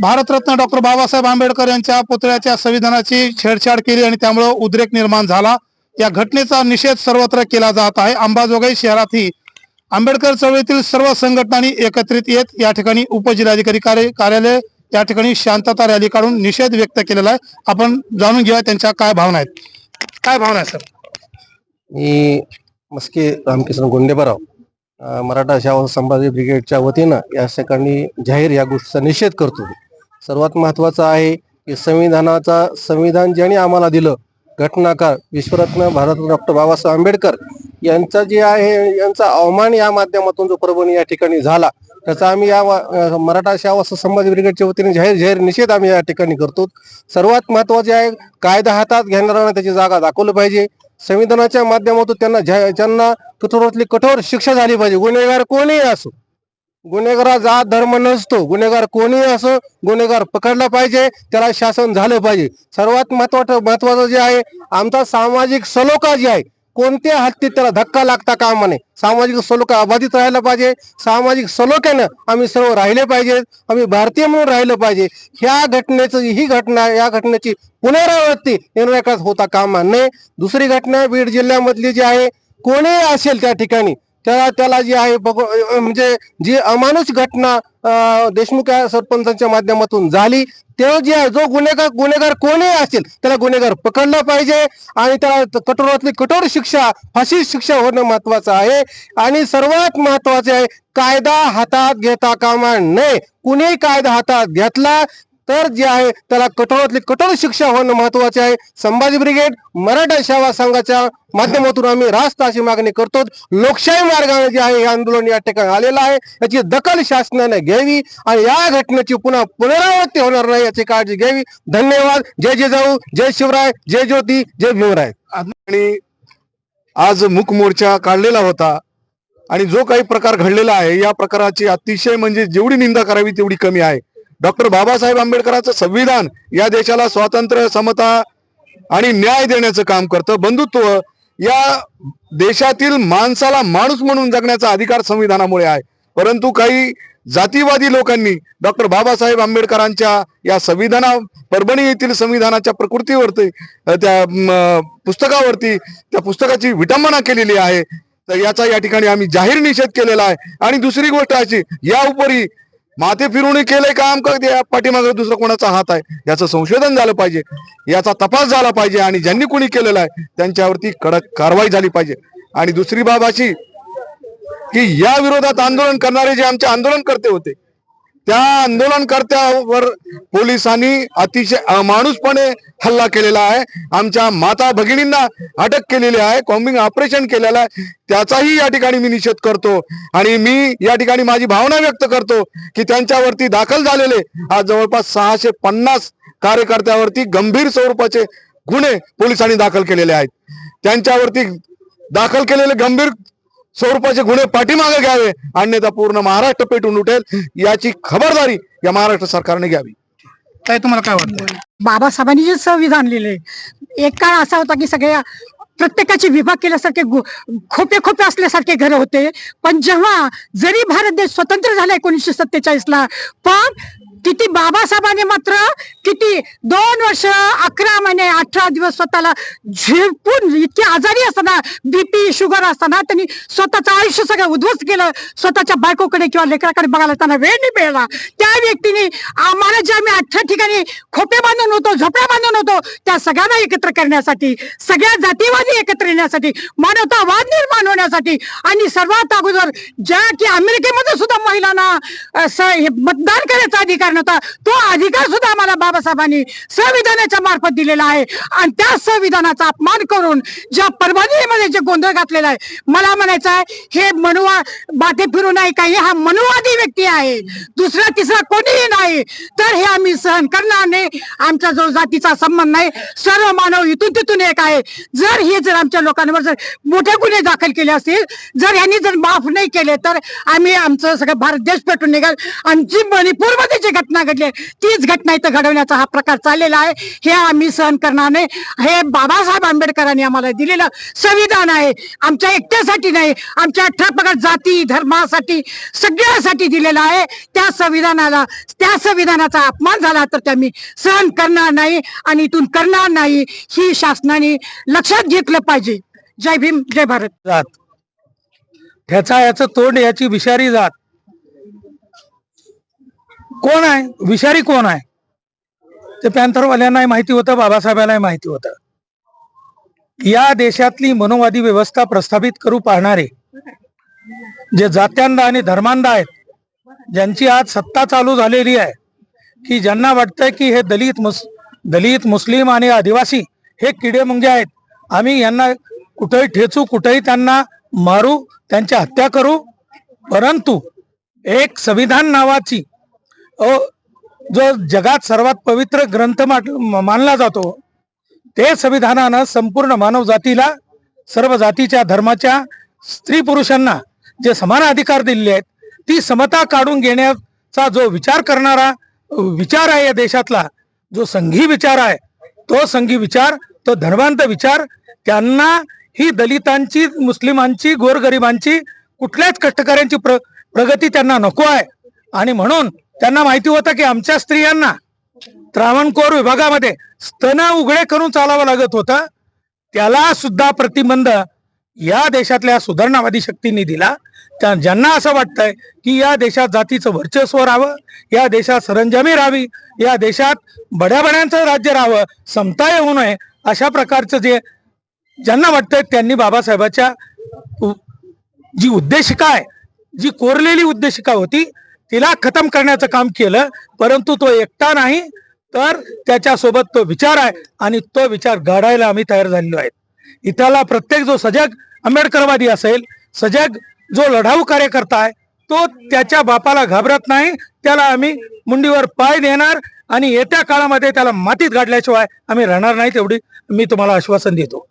Bharat Ratna doctor Babasaheb Ambedkar यांच्या पुतळ्याच्या संविधानाची छेडछाड केली आणि त्यामुळं उद्रेक निर्माण झाला. या घटनेचा निषेध सर्वत्र केला जात आहे. अंबाजोगाई शहरातही आंबेडकर चळवळीतील सर्व संघटनांनी एकत्रित येत या ठिकाणी उपजिल्हाधिकारी कार्य- कार्यालय या ठिकाणी शांतता रॅली काढून निषेध व्यक्त केलेला आहे. आपण जाणून घेऊया त्यांच्या काय भावना आहेत. काय भावना आहे सर? मी मस्के रामकिशन गोंडेबराव मराठा शाह संभाजी ब्रिगेडच्या वतीनं या ठिकाणी जाहीर या गोष्टीचा निषेध करतो. सर्वात महत्त्वाचं आहे की संविधानाचा संविधान ज्याने आम्हाला दिलं घटनाकार विश्वरत्न भारतरत्न डॉक्टर बाबासाहेब आंबेडकर यांचा जे आहे यांचा अवमान या माध्यमातून जो परभणी या ठिकाणी झाला त्याचा आम्ही या मराठा शावास संभाजी ब्रिगेडच्या वतीने जाहीर जाहीर निषेध आम्ही या ठिकाणी करतो. सर्वात महत्त्वाचे आहे कायदा हातात घेणाऱ्यांना त्याची जागा दाखवली पाहिजे. संविधानाच्या माध्यमातून त्यांना ज्यांना कठोरातली कठोर शिक्षा झाली पाहिजे गुन्हेगार कोणीही असो गुन्हेगारा जात धर्म नसतो. गुन्हेगार कोणीही असो गुन्हेगार पकडला पाहिजे त्याला शासन झालं पाहिजे. सर्वात महत्वाचं महत्वाचं जे आहे आमचा सामाजिक सलोखा जे आहे कोणत्या हत्तीत त्याला धक्का लागता कामा नये. सामाजिक सलोखा अबाधित राहायला पाहिजे. सामाजिक सलोख्यानं आम्ही सर्व राहिले पाहिजे. आम्ही भारतीय म्हणून राहिलं पाहिजे. ह्या घटनेचं ही घटना या घटनेची पुनरावृत्ती येणाऱ्या काळात होता कामा नये. दुसरी घटना बीड जिल्ह्यामधली जी आहे कोणीही असेल त्या ठिकाणी त्याला त्याला जी आहे बघ- म्हणजे जी अमानुष घटना अं, देशमुख या सरपंचांच्या माध्यमातून झाली तेव्हा जे आहे जो गुन्हेगार गुन्हेगार कोणीही असेल त्याला गुन्हेगार पकडला पाहिजे आणि त्याला कठोरातली कठोर शिक्षा फाशी शिक्षा होणं महत्वाचं आहे. आणि सर्वात महत्त्वाचे आहे कायदा हातात घेता कामा नये. कुणीही कायदा हातात घेतला तर जे आहे त्याला कठोरातली कठोर शिक्षा होणं महत्त्वाचे आहे. संभाजी ब्रिगेड मराठा सेवा संघाच्या माध्यमातून आम्ही रास्त अशी मागणी करतो लोकशाही मार्गाने जे आहे हे आंदोलन या ठिकाणी आलेलं आहे. याची दखल शासनाने घ्यावी आणि या घटनेची पुन्हा पुनरावृत्ती होणार नाही याची काळजी घ्यावी. धन्यवाद. जय जिजाऊ जय शिवराय. जय ज्योती. जय भीमराय. आणि आज मुखमोर्चा मोर्चा काढलेला होता आणि जो काही प्रकार घडलेला आहे या प्रकाराची अतिशय म्हणजे जेवढी निंदा करावी तेवढी कमी आहे. डॉक्टर बाबासाहेब आंबेडकरांचं संविधान या देशाला स्वातंत्र्य समता आणि न्याय देण्याचं काम करतं. बंधुत्व या देशातील माणसाला माणूस म्हणून जगण्याचा अधिकार संविधानामुळे आहे. परंतु काही जातीवादी लोकांनी डॉक्टर बाबासाहेब आंबेडकरांच्या या संविधाना परभणी येथील संविधानाच्या प्रकृतीवरती त्या पुस्तकावरती त्या पुस्तकाची विटंबना केलेली आहे. तर याचा या ठिकाणी आम्ही जाहीर निषेध केलेला आहे. आणि दुसरी गोष्ट अशी या उपरी माथे फिरवणी केलंय काम का त्या पाठीमागे दुसरा कोणाचा हात आहे? याचं संशोधन झालं पाहिजे. याचा तपास झाला पाहिजे आणि ज्यांनी कोणी केलेला आहे त्यांच्यावरती कडक कारवाई झाली पाहिजे. आणि दुसरी बाब अशी की या विरोधात आंदोलन करणारे जे आमचे आंदोलनकर्ते होते त्या आंदोलनकर्त्यावर पोलिसांनी अतिशय अमानुषपणे हल्ला केलेला आहे. आमच्या माता भगिनींना अटक केलेली आहे. कॉम्बिंग ऑपरेशन केलेलं आहे. त्याचाही या ठिकाणी मी निषेध करतो. आणि मी या ठिकाणी माझी भावना व्यक्त करतो की त्यांच्यावरती दाखल झालेले आज जवळपास सहाशे पन्नास कार्यकर्त्यावरती गंभीर स्वरूपाचे गुन्हे पोलिसांनी दाखल केलेले आहेत. त्यांच्यावरती दाखल केलेले गंभीर स्वरूपाचे गुन्हे पाठीमागे घ्यावे अन्यथा पूर्ण महाराष्ट्र पेटून उठेल याची खबरदारी या महाराष्ट्र सरकारने घ्यावी. काय तुम्हाला काय वाटतं? बाबासाहेबांनी जे संविधान लिहिले एक काळ असा होता की सगळ्या प्रत्येकाचे विभाग केल्यासारखे खोपे खोपे असल्यासारखे घर होते. पण जेव्हा जरी भारत देश स्वतंत्र झाला एकोणीसशे सत्तेचाळीस ला पण किती बाबासाहेबांनी मात्र किती दोन वर्ष अकरा महिने अठरा दिवस स्वतःला झेपून इतके आजारी असताना बीपी शुगर असताना त्यांनी स्वतःचं आयुष्य सगळं उद्ध्वस्त केलं. स्वतःच्या बायकोकडे किंवा लेकराकडे बघायला त्यांना वेळ नाही मिळाला. त्या व्यक्तीने आम्हाला जे आम्ही अठरा ठिकाणी खोपे बांधून होतो झोपड्या बांधून होतो त्या सगळ्यांना एकत्र करण्यासाठी सगळ्या जातीवादी एकत्र येण्यासाठी मानवतावाद निर्माण होण्यासाठी आणि सर्वात अगोदर ज्या की अमेरिकेमध्ये सुद्धा महिलांना हे मतदान करायचा अधिकार नव्हता तो अधिकार सुद्धा आम्हाला बाबासाहेबांनी संविधानाच्या मार्फत दिलेला आहे. आणि त्या संविधानाचा अपमान करून ज्या परभणीमध्ये जे गोंधळ घातलेला आहे मला म्हणायचं आहे हे मनुवा बाटे फिरू नाही काही हा मनुवादी व्यक्ती आहे. दुसरा तिसरा कोणीही नाही. तर हे आम्ही सहन करणार नाही. आमचा जो जातीचा संबंध नाही सर्व मानव इथून तिथून एक आहे. जर हे जर आमच्या लोकांवर जर मोठे गुन्हे दाखल केले असतील जर यांनी जर माफ नाही केले तर आम्ही आमचं सगळं भारत देश पेटून निघाल. आणि जी मणिपूरमध्ये जी घटना घडली तीच घटना इथं घडवण्याचा हा प्रकार चाललेला आहे. हे आम्ही सहन करणार नाही. हे बाबासाहेब आंबेडकरांनी आम्हाला दिलेलं संविधान आहे. आमच्या एकट्यासाठी नाही आमच्या अठरा प्रकार जाती धर्मासाठी सगळ्यासाठी दिलेलं आहे. त्या संविधानाला त्या संविधानाचा अपमान झाला तर ते आम्ही सहन करणार नाही आणि इथून करणार नाही ही शासनाने लक्षात घेतलं पाहिजे. जय भीम जय भारत. जात. ह्याचा याचं तोंड याची विषारी जात. कोण आहे? विषारी कोण आहे? ते पॅन्थरवाल्यांनाही माहिती होतं बाबासाहेबांनाही माहिती होतं. या देशातली मनोवादी व्यवस्था प्रस्थापित करू पाहणारे जे जात्यांदा आणि धर्मांदा आहेत ज्यांची आज सत्ता चालू झालेली आहे की ज्यांना वाटतंय की हे दलित मुस दलित मुस्लिम आणि आदिवासी हे किडे मुंगे आहेत आम्ही यांना कुठेही ठेचू कुठेही त्यांना मारू त्यांची हत्या करू परंतु एक संविधान नावाची अ, जो जगात सर्वात पवित्र ग्रंथ मानला जातो ते संविधानानं संपूर्ण मानव जातीला सर्व जातीच्या धर्माच्या स्त्री पुरुषांना जे समान अधिकार दिलेले आहेत ती समता काढून घेण्याचा जो विचार करणारा विचार आहे या देशातला जो संघी विचार आहे तो संघी विचार तो धर्मांत विचार त्यांना ही दलितांची मुस्लिमांची गोरगरिबांची कुठल्याच कष्टकऱ्यांची प्र प्रगती त्यांना नको आहे. आणि म्हणून त्यांना माहिती होतं की आमच्या स्त्रियांना त्रावणकोर विभागामध्ये स्तन उघडे करून चालावं लागत होतं. त्याला सुद्धा प्रतिबंध या देशातल्या सुधारणावादी शक्तींनी दिला. त्या ज्यांना असं वाटतंय की या देशात जातीचं वर्चस्व राहावं या देशात सरंजामी राहावी या देशात बड्या बड्यांचं राज्य राहावं समता येऊ नये अशा प्रकारचं जे ज्यांना वाटतंय त्यांनी बाबासाहेबाच्या जी उद्देशिका आहे जी कोरलेली उद्देशिका होती तिला खतम करण्याचं काम केलं परंतु तो एकटा नाही तर त्याच्यासोबत तो विचार आहे आणि तो विचार गाडायला आम्ही तयार झालेलो आहेत. इथला प्रत्येक जो सजग आंबेडकरवादी असेल सजग जो लढाऊ कार्यकर्ता आहे तो त्याच्या बापाला घाबरत नाही त्याला आम्ही मुंडीवर पाय देणार आणि येत्या काळामध्ये त्याला मातीत गाडल्याशिवाय आम्ही राहणार नाही तेवढी मी तुम्हाला आश्वासन देतो.